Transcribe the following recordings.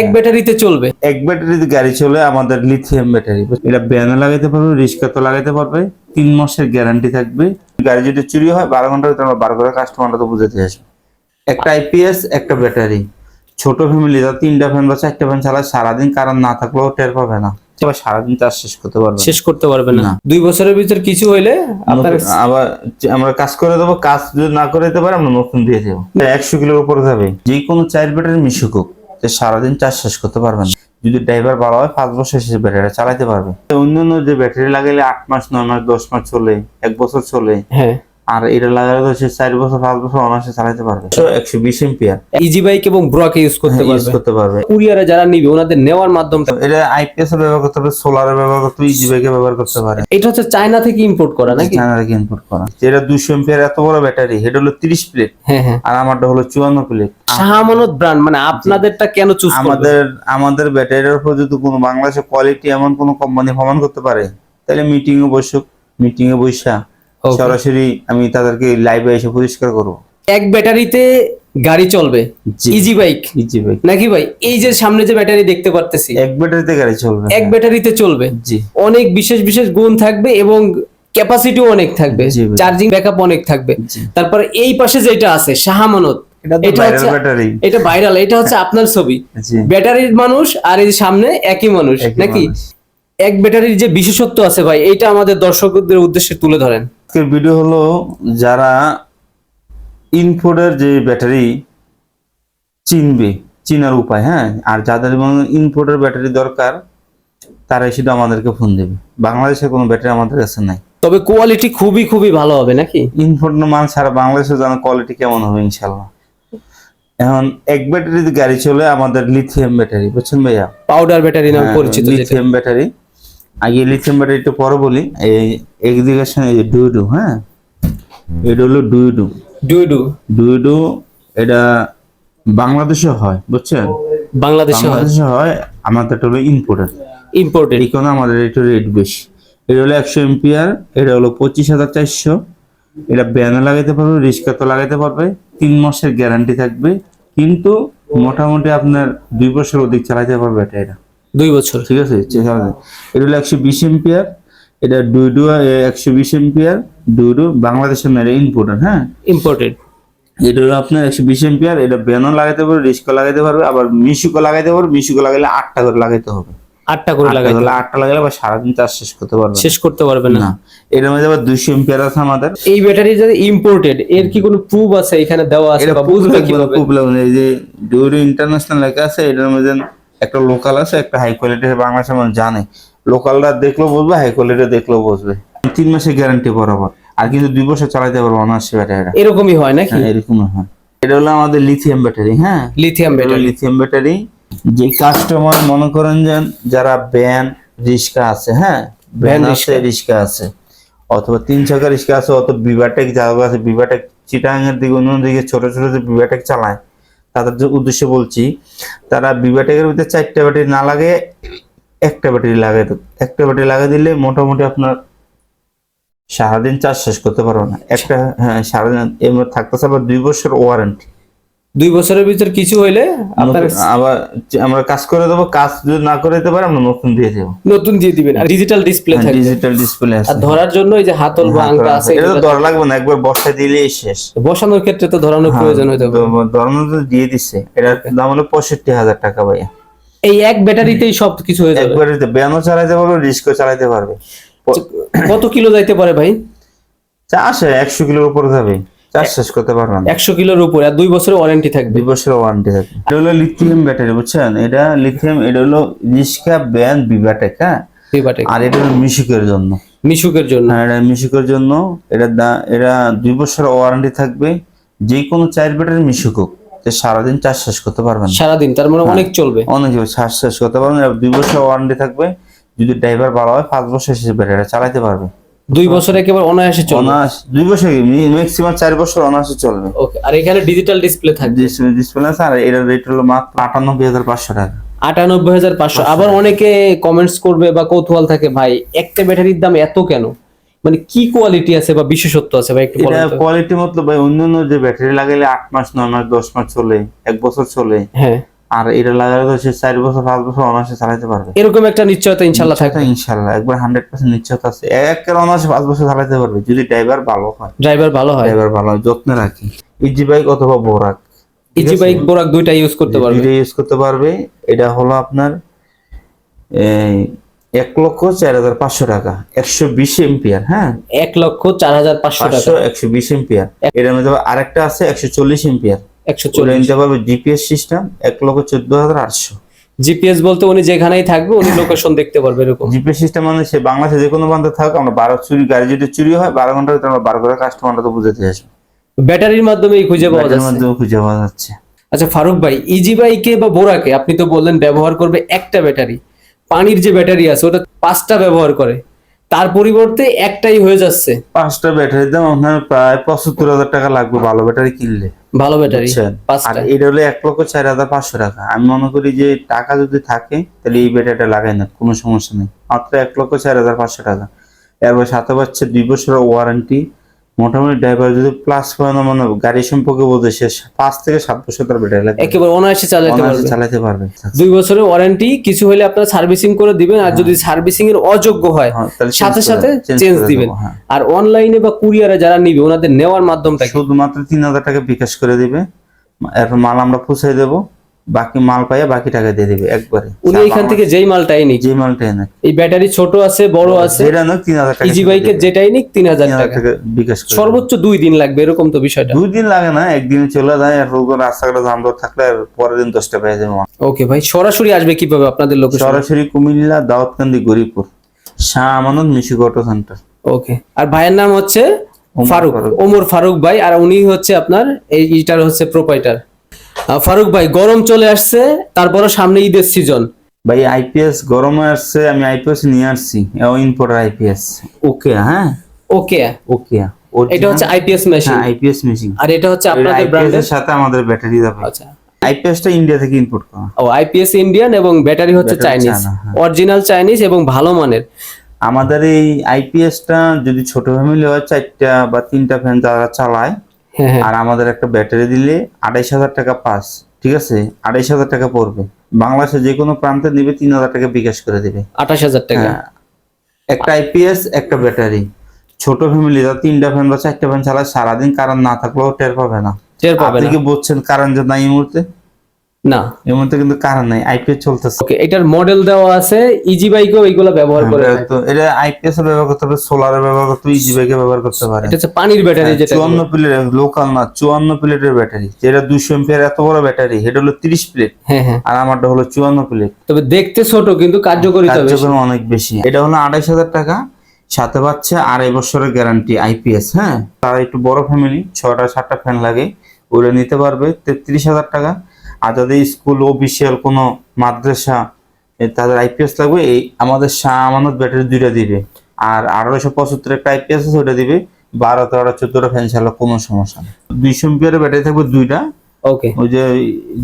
এক ব্যাটারিতে চলবে। এক ব্যাটারিতে গাড়ি চলে আমাদের লিথিয়াম ব্যাটারি এটা ব্যানে লাগাইতে পারবে রিক্সাতে লাগাইতে পারবে তিন মাসের গ্যারান্টি থাকবে। গাড়ি যদি চুরি হয় বারো ঘণ্টার ভিতরে আমরা বার করে কাস্টমারটা তো বুঝাতে আসবে। একটা আইপিএস একটা ব্যাটারি ছোট ফ্যামিলি যা তিনটা ফ্যান বা চারটা ফ্যান চালায় সারাদিন কারণ না থাকলেও টের পাবে না। এবার সারাদিন চার্জ শেষ করতে পারবে শেষ করতে পারবে না। দুই বছরের ভিতর কিছু হইলে আবার আমরা কাজ করে দেবো কাজ যদি না করে দিতে পারে আমরা নতুন দিয়ে দেবো। একশো কিলোর উপরে যাবে। যে কোনো চার ব্যাটারি মিশুক হোক। যে সারাদিন চার্জ শেষ করতে পারবেন না। যদি ড্রাইভার ভালো হয় পাঁচ বছর শেষে ব্যাটারি চালাতে পারবে অন্যান্য যে ব্যাটারি লাগাইলে আট মাস নয় মাস দশ মাস চলে এক বছর চলে হ্যাঁ আর এটা লাগালে তো সে চার বছর পাঁচ বছর অনায়াসে চালাতে পারবে। একশো বিশ এম্পিয়ার ইজি বাইক এবং ব্রকে ইউজ করতে ইউজ করতে পারবে। কুরিয়ারে যারা নিবে ওনাদের নেওয়ার মাধ্যম এটা আইপিএস এর ব্যবহার করতে পারবে সোলার ব্যবহার করতে পারবে ইজি বাইকে ব্যবহার করতে পারে। এটা হচ্ছে চায়না থেকে ইম্পোর্ট করা নাকি? চায়না থেকে ইনপুট করা। যেটা দুশো এম্পিয়ার এত বড় ব্যাটারি এটা হলো তিরিশ প্লেট হ্যাঁ হ্যাঁ। আর আমারটা হলো চুয়ান্ন প্লেট শাহামানত ব্র্যান্ড মানে আপনাদেরটা কেন চুজ আমাদের আমাদের ব্যাটারির উপর যদি কোনো বাংলাদেশের কোয়ালিটি এমন কোনো কোম্পানি প্রমাণ করতে পারে তাহলে মিটিং এ বসুক মিটিং এ বসা Okay. সরাসরি আমি তাদেরকে লাইভে এসে পরিষ্কার করব। এক ব্যাটারিতে গাড়ি চলবে? ইজি বাইক ইজি ভাই নাকি ভাই এই যে সামনে যে ব্যাটারি দেখতে পারতেছি এক ব্যাটারিতে গাড়ি চলবে এক ব্যাটারিতে চলবে। জি। অনেক বিশেষ বিশেষ গুণ থাকবে এবং ক্যাপাসিটি অনেক থাকবে। চার্জিং ব্যাকআপ অনেক থাকবে। তারপর এই পাশে যেটা আছে শাহামানত এটা হচ্ছে ব্যাটারি এটা ভাইরাল এটা হচ্ছে আপনার ছবি। ব্যাটারির মানুষ আর এই সামনে একই মানুষ নাকি? এক ব্যাটারির যে বিশেষত্ব আছে ভাই এটা আমাদের দর্শকদের উদ্দেশ্যে তুলে ধরেন। আজকের ভিডিও হলো যারা ইনফোর্ডের যে ব্যাটারি চিনবে চিনার উপায় হ্যাঁ? আর যাদের ইনফোর্ডের ব্যাটারি দরকার তারা শুধু আমাদেরকে ফোন দেবে। বাংলাদেশের কোনো ব্যাটারি আমাদের কাছে নাই। তবে কোয়ালিটি খুবই খুবই ভালো হবে নাকি? ইনফোর্ড মাল ছাড়া বাংলাদেশে জানা কোয়ালিটি কেমন হবে ইনশাল্লাহ এখন এক ব্যাটারিতে গাড়ি চলে আমাদের লিথিয়াম ব্যাটারি বুঝছেন ভাইয়া? পাউডার ব্যাটারি নামে পরিচিত লিথিয়াম ব্যাটারি আগে লিথিয়াম ব্যাটারি একটু পরে বলি এই এক্সিকেশন এই ডুইডু হ্যাঁ? এটা হলো ডুইডু ডুইডু ডুইডু এটা বাংলাদেশে হয় বুঝছেন? বাংলাদেশে হয়। বাংলাদেশে হয় আমাদের হলো ইম্পোর্টার ইম্পোর্টেড এই কারণে আমাদের একটু রেট বেশি। এটা হলো একশো এম্পিয়ার এটা হলো পঁচিশ হাজার চারশো। এটা ব্যানে লাগাইতে পারবে রিক্সাতে লাগাইতে পারবে। তিন মাসের গ্যারান্টি থাকবে। কিন্তু মোটামুটি আপনার দুই বছর অধিক চালাইতে পারবে এটা এটা। দুই বছর। ঠিক আছে? এটা হলো একশো বিশ এম্পিয়ার এটা ডুইডু একশো বিশ এম্পিয়ার ডুইডু বাংলাদেশের মেরে ইম্পোর্টার হ্যাঁ? ইম্পোর্টেড এটা হলো আপনার একশো বিশ এম্পিয়ার এটা ব্যানও লাগাইতে পারবে রিস্কও লাগাইতে পারবে আবার মিশুকও লাগাইতে পারবে মিশুকও লাগাইলে আটটা করে লাগাইতে হবে। আটটা করে আটটা লাগাই করে আটটা লাগাইলে আবার সারাদিন চার্জ শেষ করতে পারবে শেষ করতে পারবে না। না। এটার মধ্যে আবার দুইশো এম্পিয়ার আছে আমাদের। এই ব্যাটারি যদি ইম্পোর্টেড এর কি কোনো প্রুফ আছে এখানে দেওয়া আছে বা বুঝবে কীভাবে? প্রবলেম এই যে ডিউরি ইন্টারন্যাশনাল লেখা আছে এটার মধ্যে একটা লোকাল আছে একটা হাই কোয়ালিটি বাংলাদেশের মানুষ জানে। লোকালরা দেখলেও বুঝবে হাই কোয়ালিটি দেখলেও বুঝবে। তিন মাসের গ্যারান্টি বরাবর। আর কিন্তু দুই বছর চালাতে পারব অনার্স ব্যাটারিটা এরকমই হয় নাকি? হ্যাঁ এরকম হয়। এটা হলো আমাদের লিথিয়াম ব্যাটারি হ্যাঁ? লিথিয়াম ব্যাটারি লিথিয়াম ব্যাটারি যে কাস্টমার মনে করেন যে যারা ব্যান রিক্সা আছে হ্যাঁ? ভ্যান Van, আছে রিক্সা আছে। অথবা তিন চাকা রিক্সা আছে অথবা বিভাটেক যারা আছে বিভাটেক চিটাং এর দিকে অন্য দিকে ছোট ছোট যে বিভাটেক চালায় তাদের উদ্দেশ্যে বলছি, তারা বিভাটেকের ভিতরে চারটা ব্যাটারি না লাগে, একটা ব্যাটারি লাগাই একটা ব্যাটারি লাগিয়ে দিলে মোটামুটি আপনার সারাদিন চার্জ শেষ করতে পারব না। একটা হ্যাঁ সারাদিন এর মধ্যে থাকতেছে আবার দুই বছর ওয়ারেন্টি দুই বছরের ভিতর কিছু হইলে আবার আমরা কাজ করে দেবো কাজ যদি না করে দিতে পারে আমরা নতুন দিয়ে দেবো। নতুন দিয়ে দিবেন। আর ডিজিটাল ডিসপ্লে থাকবে। ডিজিটাল ডিসপ্লে আছে। আর ধরার জন্য এই যে হাতল বা আংটা আছে এটা তো দর লাগবে না একবার বর্ষা দিলেই শেষ। বসানোর ক্ষেত্রে তো ধরানোর প্রয়োজন হয়ে যাবে ধর্ম তো দিয়ে দিচ্ছে এটার দাম হলো পঁয়ষট্টি হাজার টাকা ভাইয়া। এই এক ব্যাটারিতেই সব কিছু হয়ে যাবে। একবারে ব্যানও চালাইতে পারবে রিস্কও চালাইতে পারবে। কত কিলো যাইতে পারে ভাই? চা আসে একশো কিলোর উপরে যাবে। চাষ শেষ করতে পারবে না। একশো কিলোর উপরে আর দুই বছরের ওয়ারেন্টি থাকবে। দুই বছর ওয়ারেন্টি থাকবে। এটা হলো লিথিয়াম ব্যাটারি বুঝছেন? এটা লিথিয়াম এটা হলো রিস্কা ব্যান বিভাটেক হ্যাঁ? আর এটা হলো মিশুকের জন্য। মিশুকের জন্য। আর এটা মিশুকের জন্য। এটা এটা দুই বছর ওয়ারেন্টি থাকবে। যে কোনো চার ব্যাটারি মিশুক হোক সারাদিন চার্জ শেষ করতে পারবেন না। সারাদিন তার মানে অনেক চলবে। অনেক চলবে চার্জ শেষ করতে পারবেন দুই বছর ওয়ারেন্টি থাকবে। যদি ড্রাইভার ভালো হয় পাঁচ বছর শেষে ব্যাটারিটা চালাতে পারবে। দুই বছর একেবারে অনায়াসে চলবে। অনার্স দুই বছর ম্যাক্সিমাম চার বছর অনার্সে চলবে। ওকে আর এখানে ডিজিটাল ডিসপ্লে থাকবে। ডিসপ্লে আছে আর এটার রেট হলো মাত্র আটানব্বই হাজার পাঁচশো টাকা। আটানব্বই হাজার পাঁচশো। আবার অনেকে কমেন্টস করবে বা কৌতূহল থাকে ভাই একটা ব্যাটারির দাম এত কেন? মানে কি কোয়ালিটি আছে বা বিশেষত্ব আছে? ভাই একটু এটা কোয়ালিটি মতলব ভাই অন্যান্য যে ব্যাটারি লাগাইলে আট মাস নয় মাস দশ মাস চলে এক বছর চলে। হ্যাঁ। আর এটা লাগালে তো সে চার বছর পাঁচ বছর অনার্সে চালাতে পারবে। এরকম একটা নিশ্চয়তা ইনশাল্লাহ থাকবে। ইনশাল্লাহ একবার হান্ড্রেড পার্সেন্ট নিশ্চয়তা আছে। একের অনার্সে পাঁচ বছর চালাতে পারবে যদি ড্রাইভার ভালো হয়। ড্রাইভার ভালো হয়। ড্রাইভার ভালো হয় যত্নে রাখি। ইজি বাইক অথবা বোরাক ইজি বাইক বোরাক দুইটা ইউজ করতে পারবে। দুইটা ইউজ করতে পারবে। এটা হলো আপনার এই, এক লক্ষ চার হাজার পাঁচশো টাকা। একশো বিশ এম্পিয়ার হ্যাঁ? এক লক্ষ চার হাজার পাঁচশো টাকা। একশো বিশ এম্পিয়ার। এটার মধ্যে আরেকটা আছে একশো চল্লিশ এম্পিয়ার। একশো পারবে জিপিএস সিস্টেম এক লক্ষ চোদ্দ হাজার আটশো। জিপিএস বলতে উনি যেখানেই থাকবে উনি লোকেশন দেখতে পারবে এরকম। জিপিএস সিস্টেম মানে সে বাংলাদেশে যে কোনো প্রান্তে থাক আমরা বারো চুরি গাড়ি যদি চুরি হয় বারো ঘণ্টার ভিতরে আমরা বারো করে কাস্টমারটা তো বুঝাতে আসব। ব্যাটারির মাধ্যমেই খুঁজে পাওয়া যাচ্ছে। মাধ্যমে খুঁজে পাওয়া যাচ্ছে। আচ্ছা ফারুক ভাই ইজি বাইকে বা বোরাকে আপনি তো বললেন ব্যবহার করবে একটা ব্যাটারি পানির যে ব্যাটারি আছে ওটা পাঁচটা ব্যবহার করে। তার পরিবর্তে একটাই হয়ে যাচ্ছে। পাঁচটা ব্যাটারির দাম আপনার প্রায় পঁচাত্তর হাজার টাকা লাগবে ভালো ব্যাটারি কিনলে। ভালো ব্যাটারি? আর এটা হলো এক লক্ষ চার হাজার পাঁচশো টাকা। আমি মনে করি যে টাকা যদি থাকে তাহলে এই ব্যাটারিটা লাগাই না কোনো সমস্যা নেই। মাত্র এক লক্ষ চার হাজার পাঁচশো টাকা। এরপর সাথে পাচ্ছে দুই বছরের ওয়ারেন্টি মোটামুটি ড্রাইভার যদি প্লাস পয়েন্ট মানে গাড়ি সম্পর্কে বলতে সে পাঁচ থেকে সাত বছর তার ব্যাটারি লাগবে। একেবারে অনায়াসে চালাতে পারবে। চালাতে পারবে। দুই বছরের ওয়ারেন্টি কিছু হলে আপনারা সার্ভিসিং করে দিবেন আর যদি সার্ভিসিং এর অযোগ্য হয় হ্যাঁ, তাহলে সাথে সাথে চেঞ্জ দিবেন। হ্যাঁ। আর অনলাইনে বা কুরিয়ারে যারা নিবে ওনাদের নেওয়ার মাধ্যমটা শুধুমাত্র তিন হাজার টাকা বিকাশ করে দিবে। এরপর মাল আমরা পৌঁছে দেবো। বাকি মাল পাইয়া বাকি টাকা দিয়ে দিবে একবারে। উনি এখান থেকে যেই মালটাই নিক যেই মালটা এনে। এই ব্যাটারি ছোট আছে বড় আছে যেটা তিন হাজার টাকা ইজি বাইকের যেটাই নিক তিন হাজার তিন হাজার টাকা। টাকা বিকাশ করে সর্বোচ্চ দুই দিন লাগবে এরকম তো বিষয়টা। দুই দিন লাগে না একদিনে চলে যায় আর রোগ রাস্তাঘাটে জামরত থাকলে আর পরের দিন দশটা পেয়ে যাবে। ওকে ভাই সরাসরি আসবে কীভাবে আপনাদের লোকেশন সরাসরি কুমিল্লা দাউদকান্দি গরিপুর শাহ আমানত মিশুক অটো সেন্টার ওকে আর ভাইয়ের নাম হচ্ছে ফারুক ফারুক। ওমর ফারুক ভাই আর উনি হচ্ছে আপনার এই ইটার হচ্ছে প্রোপাইটার ফারুক ভাই গরম চলে আসছে তারপরে সামনে ঈদের সিজন ভাই আইপিএস গরমে আসছে আমি আইপিএস নিয়ে আসছি। ইম্পোর্টার আইপিএস ওকে হ্যাঁ? ওকে ওকে এটা হচ্ছে আইপিএস মেশিন হ্যাঁ আইপিএস মেশিন আর এটা হচ্ছে আপনাদের ব্র্যান্ডের সাথে আমাদের ব্যাটারি যাবে আচ্ছা। আইপিএসটা ইন্ডিয়া থেকে ইম্পোর্ট করা। ও আইপিএস ইন্ডিয়ান এবং ব্যাটারি হচ্ছে চাইনিজ। অরিজিনাল চাইনিজ এবং ভালো মানের। আমাদের এই আইপিএসটা যদি ছোট ফ্যামিলি হয় চারটা বা তিনটা ফ্যান যারা চালায়। আর আমাদের একটা ব্যাটারি দিলে আড়াইশ হাজার টাকা পাস ঠিক আছে? আড়াইশ হাজার টাকা পড়বে। বাংলাদেশে যে কোনো প্রান্তে নিবে তিন হাজার টাকা বিকাশ করে দিবে। আঠাশ হাজার টাকা। হ্যাঁ। একটা আইপিএস একটা ব্যাটারি। ছোট ফ্যামিলি ধর তিনটা ফ্যান বা চারটা ফ্যান চালায় সারাদিন কারেন্ট না থাকলেও টের পাবে না। টের পাবে আপনি কি বলছেন কারেন্ট যে নাই এই মুহূর্তে? না। এই মুহূর্তে কিন্তু কারেন্ট নাই আইপিএস চলতেছে। ওকে এটার মডেল দেওয়া আছে ইজি বাইকেও এইগুলো ব্যবহার করে হ্যাঁ, তো এটা আইপিএস ব্যবহার করতে হবে সোলারের ব্যবহার করতে ইজি বাইকে ব্যবহার করতে পারে। এটা হচ্ছে পানির ব্যাটারি যেটা চুয়ান্ন প্লেট লোকাল না চুয়ান্ন প্লেটের ব্যাটারি। যেটা দুশো এম্পিয়ার এত বড় ব্যাটারি এটা হলো তিরিশ প্লেট। হ্যাঁ হ্যাঁ। আর আমারটা হলো চুয়ান্ন প্লেট। তবে দেখতে ছোট কিন্তু কার্যকরিতা বেশি। কার্যক্রম অনেক বেশি। এটা হলো আড়াইশ হাজার টাকা সাথে পাচ্ছে আড়াই বছরের গ্যারান্টি আইপিএস হ্যাঁ? তার একটু বড় ফ্যামিলি ছটা সাতটা ফ্যান লাগে ওটা নিতে পারবে তেত্রিশ হাজার টাকা। আর যাদের স্কুল অফিসিয়াল কোনো মাদ্রাসা তাদের আইপিএস লাগবে এই আমাদের শাহ আমানত ব্যাটারি দুইটা দিবে। আর আঠারোশো পঁচাত্তর একটা আইপিএস আছে ওটা দিবে। বারো তেরোটা চোদ্দটা ফ্যান চালালে কোনো সমস্যা নেই। দুইশো এম্পিয়ারের ব্যাটারি থাকবে দুইটা। ওকে ওই যে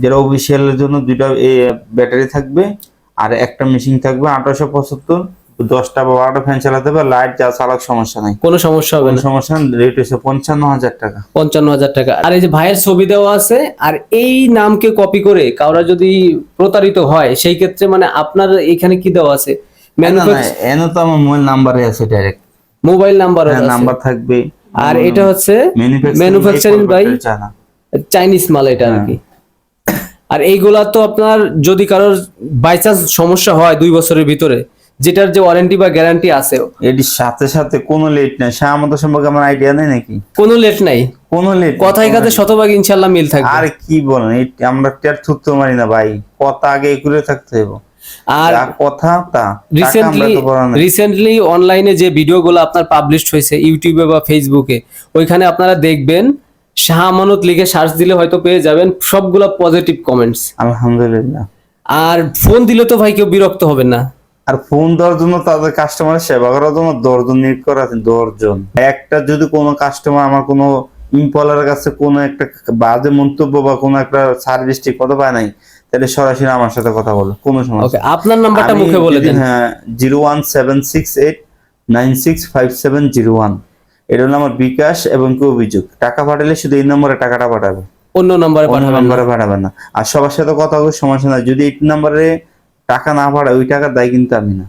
যেটা অফিসিয়ালের জন্য দুইটা ব্যাটারি থাকবে। আর একটা মেশিন থাকবে আঠারোশো পঁচাত্তর। দশটা বা বারোটা ফ্যান চালাতে হবে লাইট যা চালাক সমস্যা নাই। কোনো সমস্যা হবে না। সমস্যা রেট হচ্ছে পঞ্চান্ন হাজার টাকা। পঞ্চান্ন হাজার টাকা। আর এই যে ভাইয়ের ছবি দেওয়া আছে আর এই নামকে কপি করে কাউরা যদি প্রতারিত হয় সেই ক্ষেত্রে মানে আপনার এখানে কি দেওয়া আছে? এনে তো আমার মোবাইল নাম্বারে আছে ডাইরেক্ট মোবাইল নাম্বার নাম্বার থাকবে। আর এটা হচ্ছে ম্যানুফ্যাকচারিং ম্যানুফ্যাকচারিং বাই চাইনিজ মাল এটা আর কি। আর এইগুলা তো আপনার যদি কারোর বাই চান্স সমস্যা হয় দুই বছরের ভিতরে যেটার যে ওয়ারেন্টি বা গ্যারান্টি আছে। এটির সাথে সাথে কোনো লেট নাই। সে আমাদের সম্পর্কে আমার আইডিয়া নেই নাকি? কোনো লেট নাই। কোনো লেট কথায় কাজে শতভাগ ইনশাল্লাহ মিল থাকবে। আর কি বলেন আমরা টের থুকতে মারি না ভাই। কথা আগে করে থাকতে হবে আর কথা তা। রিসেন্টলি। রিসেন্টলি অনলাইনে যে ভিডিওগুলো আপনার পাবলিশ হয়েছে ইউটিউবে বা ফেসবুকে ওইখানে আপনারা দেখবেন শাহ আমানত লিখে সার্চ দিলে হয়তো পেয়ে যাবেন সবগুলো পজিটিভ কমেন্টস আলহামদুলিল্লাহ। আর ফোন দিলে তো ভাই কেউ বিরক্ত হবেন না। আর ফোন দেওয়ার জন্য তাদের কাস্টমারের সেবা করার জন্য দশজন নিয়োগ করা আছে দশজন। একটা যদি কোনো কাস্টমার আমার কোনো ইম্পলারের কাছে কোনো একটা বাজে মন্তব্য বা কোনো একটা সার্ভিস ঠিক কথা পায় নাই তাহলে সরাসরি আমার সাথে কথা বলো কোনো ওকে সমস্যা আপনার নাম্বারটা মুখে বলে দেন। হ্যাঁ zero one seven six eight nine six five seven zero one. এটা হলো আমার বিকাশ এবং কি অভিযোগ? টাকা পাঠালে শুধু এই নম্বরে টাকাটা পাঠাবে। অন্য নম্বরে পাঠাবেন না। না। আর সবার সাথে কথা বলে সমস্যা নাই। যদি এই নাম্বারে টাকা না পাঠায় ওই টাকার দায় কিন্তু আমি না।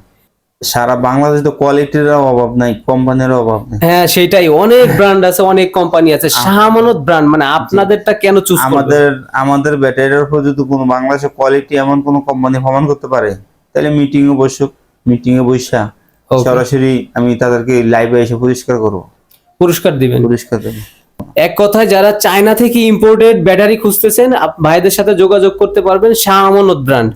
সারা বাংলাদেশে তো কোয়ালিটির অভাব নাই কোম্পানির অভাব নাই। হ্যাঁ সেটাই। অনেক ব্র্যান্ড আছে অনেক কোম্পানি আছে। শাহমানত ব্র্যান্ড মানে আপনাদেরটা কেন চুজ আমাদের আমাদের ব্যাটারির উপর যদি কোনো বাংলাদেশের কোয়ালিটি এমন কোনো কোম্পানি প্রমাণ করতে পারে তাহলে মিটিং এ বসুক মিটিং এ বসা সরাসরি আমি তাদেরকে লাইভে এসে পরিষ্কার করব। পুরস্কার দিবেন। পরিষ্কার দেবো। এক কথায় যারা চায়না থেকে ইম্পোর্টেড ব্যাটারি খুঁজতেছেন ভাইদের সাথে যোগাযোগ করতে পারবেন শাহ আমানত ব্র্যান্ড